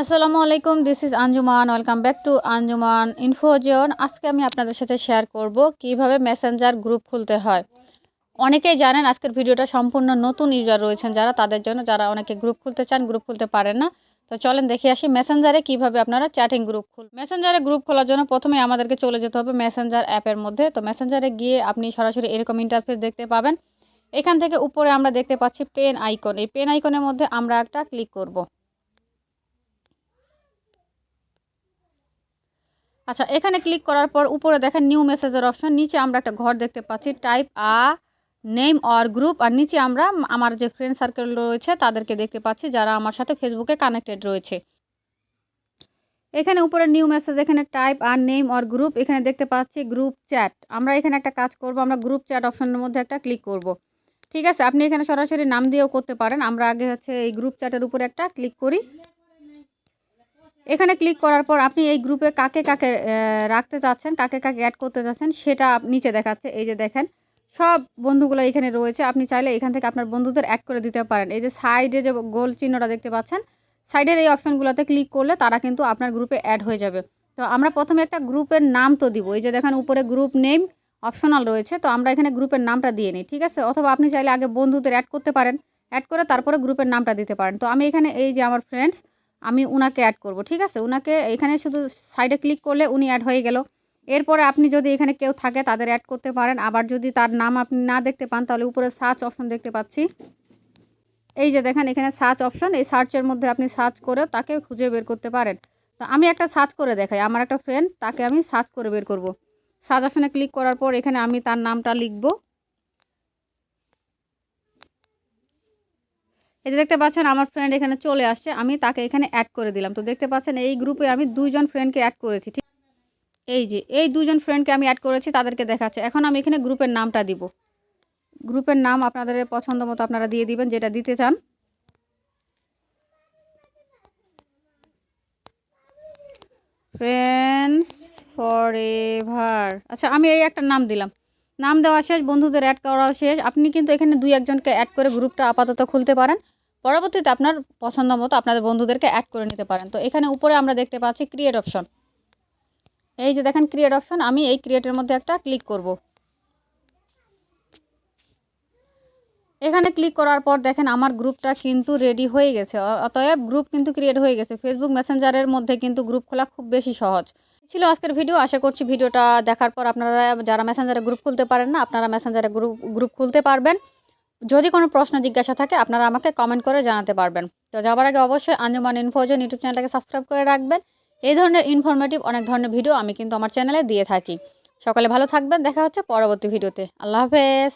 আসসালামু আলাইকুম this is Anjuman welcome back to Anjuman Infozone আজকে আমি আপনাদের সাথে শেয়ার করব কীভাবে মেসেঞ্জার গ্রুপ খুলতে হয়। অনেকেই জানেন আজকের ভিডিওটা সম্পূর্ণ নতুন ইউজার রয়েছেন যারা, তাদের জন্য যারা অনেকে গ্রুপ খুলতে চান গ্রুপ খুলতে পারেন না। তো চলেন দেখে আসি মেসেঞ্জারে কীভাবে আপনারা চ্যাটিং গ্রুপ খুল। মেসেঞ্জারে গ্রুপ খোলার জন্য প্রথমে আমাদেরকে চলে যেতে হবে মেসেঞ্জার অ্যাপের মধ্যে। তো মেসেঞ্জারে গিয়ে আপনি সরাসরি এরকম ইন্টারফেস দেখতে পাবেন। এখান থেকে উপরে আমরা দেখতে পাচ্ছি পেন আইকন এই পেন আইকনের মধ্যে আমরা একটা ক্লিক করব। আচ্ছা এখানে ক্লিক করার পর উপরে দেখেন নিউ মেসেজের অপশন নিচে আমরা একটা ঘর দেখতে পাচ্ছি type a name or group আর নিচে আমরা আমার যে ফ্রেন্ড সার্কেল রয়েছে তাদেরকে দেখতে পাচ্ছি যারা আমার সাথে ফেসবুকে কানেক্টেড রয়েছে। এখানে উপরে নিউ মেসেজ এখানে টাইপ আর নেম অর গ্রুপ এখানে দেখতে পাচ্ছি গ্রুপ চ্যাট আমরা এখানে একটা কাজ করব, আমরা গ্রুপ চ্যাট অপশনের মধ্যে একটা ক্লিক করব। ঠিক আছে, আপনি এখানে সরাসরি নাম দিয়েও করতে পারেন। আমরা আগে হচ্ছে এই গ্রুপ চ্যাটের উপরে একটা ক্লিক করি। এখানে ক্লিক করার পর আপনি এই গ্রুপে কাকে কাকে রাখতে চাচ্ছেন কাকে কাকে অ্যাড করতে চাচ্ছেন সেটা নিচে দেখাচ্ছে। এই যে দেখেন, সব বন্ধুগুলো এখানে রয়েছে। আপনি চাইলে এখান থেকে আপনার বন্ধুদের অ্যাড করে দিতে পারেন। এই যে সাইডে যে গোল চিহ্নটা দেখতে পাচ্ছেন সাইডের এই অপশানগুলোতে ক্লিক করলে তারা কিন্তু আপনার গ্রুপে অ্যাড হয়ে যাবে। তো আমরা প্রথমে একটা গ্রুপের নাম তো দিব। এই যে দেখেন, উপরে গ্রুপ নেম অপশনাল রয়েছে। তো আমরা এখানে গ্রুপের নামটা দিয়ে নিই, ঠিক আছে? অথবা আপনি চাইলে আগে বন্ধুদের অ্যাড করতে পারেন। অ্যাড করে তারপরে গ্রুপের নামটা দিতে পারেন। তো আমি এখানে এই যে আমার ফ্রেন্ডস আমি ওনাকে অ্যাড করব, ঠিক আছে? ওনাকে এখানে শুধু সাইডে ক্লিক করলে উনি অ্যাড হয়ে গেল। এরপরে আপনি যদি এখানে কেউ থাকে, তাদের অ্যাড করতে পারেন। আবার যদি তার নাম আপনি না দেখতে পান, তাহলে উপরে সার্চ অপশন দেখতে পাচ্ছি। এই যে দেখেন, এখানে সার্চ অপশন এই সার্চের মধ্যে আপনি সার্চ করে তাকে খুঁজে বের করতে পারেন। তো আমি একটা সার্চ করে দেখাই। আমার একটা ফ্রেন্ড তাকে আমি সার্চ করে বের করব। সার্চ অপশনে ক্লিক করার পর এখানে আমি তার নামটা লিখব। এই যে দেখতে পাচ্ছেন, আমার ফ্রেন্ড এখানে চলে আসছে, আমি তাকে এখানে অ্যাড করে দিলাম। তো দেখতে পাচ্ছেন, এই গ্রুপে আমি দুইজন ফ্রেন্ডকে অ্যাড করেছি, ঠিক? এই যে, এই দুজন ফ্রেন্ডকে আমি অ্যাড করেছি, তাদেরকে দেখাচ্ছে। এখন আমি এখানে গ্রুপের নামটা দিব। গ্রুপের নাম আপনাদের পছন্দ মতো আপনারা দিয়ে দিবেন, যেটা দিতে চান। ফ্রেন্ডস ফর এভার আচ্ছা আমি এই একটা নাম দিলাম। নাম দেওয়া শেষ, বন্ধুদের অ্যাড করাও শেষ। আপনি কিন্তু এখানে দুই একজনকে অ্যাড করে গ্রুপটা আপাতত খুলতে পারেন। পরবর্তীতে আপনার পছন্দ মতো আপনাদের বন্ধুদেরকে অ্যাড করে নিতে পারেন। তো এখানে উপরে আমরা দেখতে পাচ্ছি ক্রিয়েট অপশন এই যে দেখেন ক্রিয়েট অপশন আমি এই ক্রিয়েটের মধ্যে একটা ক্লিক করব। এখানে ক্লিক করার পর দেখেন আমার গ্রুপটা কিন্তু রেডি হয়ে গেছে। অতএব গ্রুপ কিন্তু ক্রিয়েট হয়ে গেছে। ফেসবুক মেসেঞ্জারের মধ্যে কিন্তু গ্রুপ খোলা খুব বেশি সহজ। ছিল আজকের ভিডিও। আশা করছি ভিডিওটা দেখার পর আপনারা যারা মেসেঞ্জারে গ্রুপ খুলতে পারেন না, আপনারা মেসেঞ্জারে গ্রুপ গ্রুপ খুলতে পারবেন। যদি কোনো প্রশ্ন, জিজ্ঞাসা থাকে, আপনারা আমাকে কমেন্ট করে জানাতে পারবেন। তো যাবার আগে অবশ্যই আঞ্জুমান ইনফোজন ইউটিউব চ্যানেলটাকে সাবস্ক্রাইব করে রাখবেন। এই ধরনের ইনফরমেটিভ অনেক ধরনের ভিডিও আমি কিন্তু আমার চ্যানেলে দিয়ে থাকি। সকালে ভালো থাকবেন, দেখা হচ্ছে পরবর্তী ভিডিওতে আল্লাহ হাফেজ।